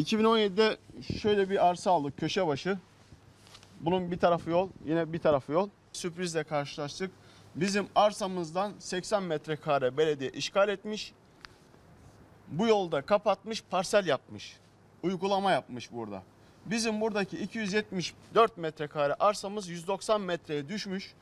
2017'de şöyle bir arsa aldık köşe başı. Bunun bir tarafı yol, yine bir tarafı yol. Sürprizle karşılaştık. Bizim arsamızdan 80 metrekare belediye işgal etmiş. Bu yolda kapatmış, parsel yapmış. Uygulama yapmış burada. Bizim buradaki 274 metrekare arsamız 190 metreye düşmüş.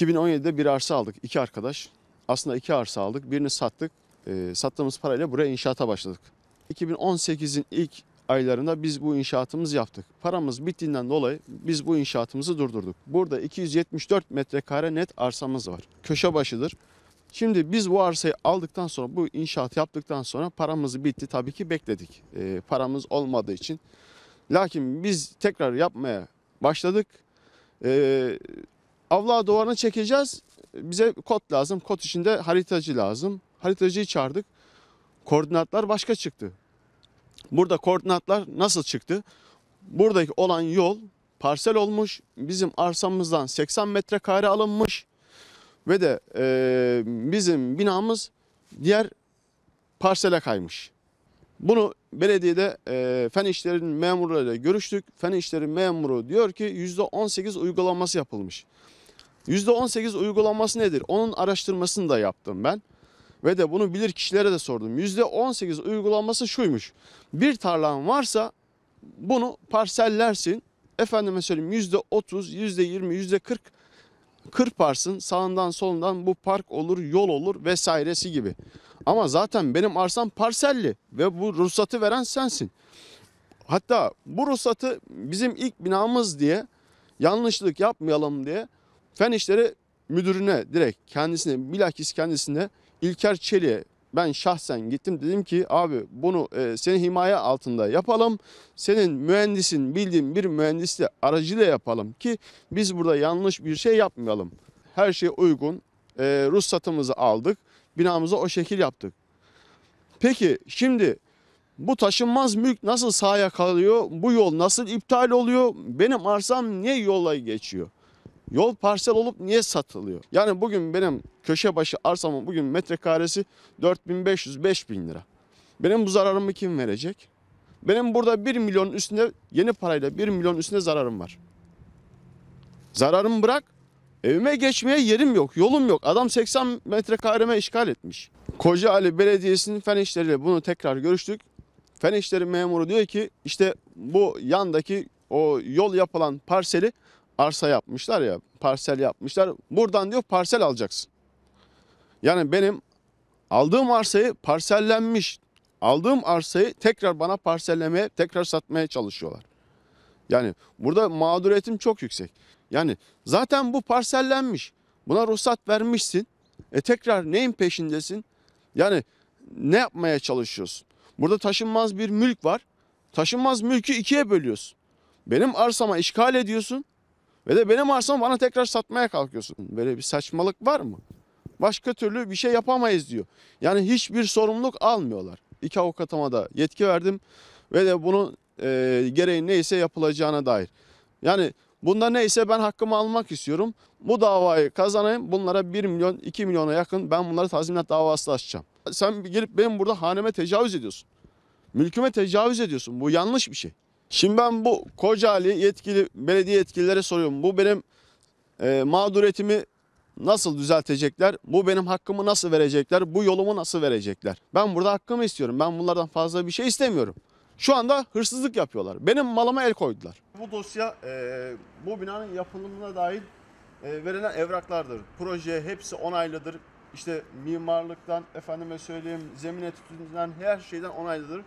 ...2017'de bir arsa aldık. iki arkadaş. Aslında iki arsa aldık. Birini sattık. Ee, sattığımız parayla buraya inşaata başladık. 2018'in ilk aylarında biz bu inşaatımızı yaptık. Paramız bittiğinden dolayı biz bu inşaatımızı durdurduk. Burada 274 metrekare net arsamız var. Köşe başıdır. Şimdi biz bu arsayı aldıktan sonra bu inşaat yaptıktan sonra paramız bitti tabii ki bekledik. Ee, paramız olmadığı için. Lakin biz tekrar yapmaya başladık. Ee, avla duvarını çekeceğiz. Bize kod lazım. Kod içinde haritacı lazım. Haritacıyı çağırdık. Koordinatlar başka çıktı. Burada koordinatlar nasıl çıktı? Buradaki olan yol parsel olmuş. Bizim arsamızdan 80 metrekare alınmış. Ve de e, bizim binamız diğer parsele kaymış. Bunu belediyede e, fen işlerinin memurlarıyla görüştük. Fen işleri memuru diyor ki %18 uygulaması yapılmış. %18 uygulaması nedir? Onun araştırmasını da yaptım ben. Ve de bunu bilir kişilere de sordum. %18 uygulaması şuymuş. Bir tarlan varsa bunu parsellersin. Efendime söyleyeyim %30, %20, %40 kırparsın. Sağından solundan bu park olur, yol olur vesairesi gibi. Ama zaten benim arsam parselli ve bu ruhsatı veren sensin. Hatta bu ruhsatı bizim ilk binamız diye yanlışlık yapmayalım diye Fen İşleri Müdürüne direkt kendisine bilakis kendisine İlker Çelik'e ben şahsen gittim dedim ki abi bunu e, senin himaye altında yapalım. Senin mühendisin bildiğin bir mühendisle aracıyla yapalım ki biz burada yanlış bir şey yapmayalım. Her şey uygun. E, ruhsatımızı aldık. Binamızı o şekil yaptık. Peki şimdi bu taşınmaz mülk nasıl sahaya kalıyor? Bu yol nasıl iptal oluyor? Benim arsam niye yola geçiyor? Yol parsel olup niye satılıyor? Yani bugün benim köşe başı arsamın bugün metrekaresi 4500-5000 lira. Benim bu zararımı kim verecek? Benim burada 1 milyon üstünde yeni parayla 1 milyon üstünde zararım var. Zararımı bırak. Evime geçmeye yerim yok, yolum yok. Adam 80 metrekareme işgal etmiş. Kocaeli Belediyesi'nin fen işleriyle bunu tekrar görüştük. Fen işleri memuru diyor ki işte bu yandaki o yol yapılan parseli arsa yapmışlar ya parsel yapmışlar. Buradan diyor parsel alacaksın. Yani benim aldığım arsayı parsellenmiş aldığım arsayı tekrar bana parsellemeye tekrar satmaya çalışıyorlar. Yani burada mağduriyetim çok yüksek. Yani zaten bu parsellenmiş. Buna ruhsat vermişsin. E tekrar neyin peşindesin? Yani ne yapmaya çalışıyorsun? Burada taşınmaz bir mülk var. Taşınmaz mülkü ikiye bölüyorsun. Benim arsama işgal ediyorsun. Ve de benim arsamı bana tekrar satmaya kalkıyorsun. Böyle bir saçmalık var mı? Başka türlü bir şey yapamayız diyor. Yani hiçbir sorumluluk almıyorlar. İki avukatıma da yetki verdim ve de bunun e, gereği neyse yapılacağına dair. Yani bunda neyse ben hakkımı almak istiyorum. Bu davayı kazanayım. Bunlara 1 milyon 2 milyona yakın ben bunları tazminat davası açacağım. Sen gelip benim burada haneme tecavüz ediyorsun. Mülküme tecavüz ediyorsun. Bu yanlış bir şey. Şimdi ben bu Kocaeli yetkili belediye yetkililere soruyorum. Bu benim e, mağduriyetimi nasıl düzeltecekler? Bu benim hakkımı nasıl verecekler? Bu yolumu nasıl verecekler? Ben burada hakkımı istiyorum. Ben bunlardan fazla bir şey istemiyorum. Şu anda hırsızlık yapıyorlar. Benim malıma el koydular. Bu dosya e, bu binanın yapılımına dair e, verilen evraklardır. Proje hepsi onaylıdır. İşte mimarlıktan, efendime söyleyeyim, zemin etüdünden her şeyden onaylıdır.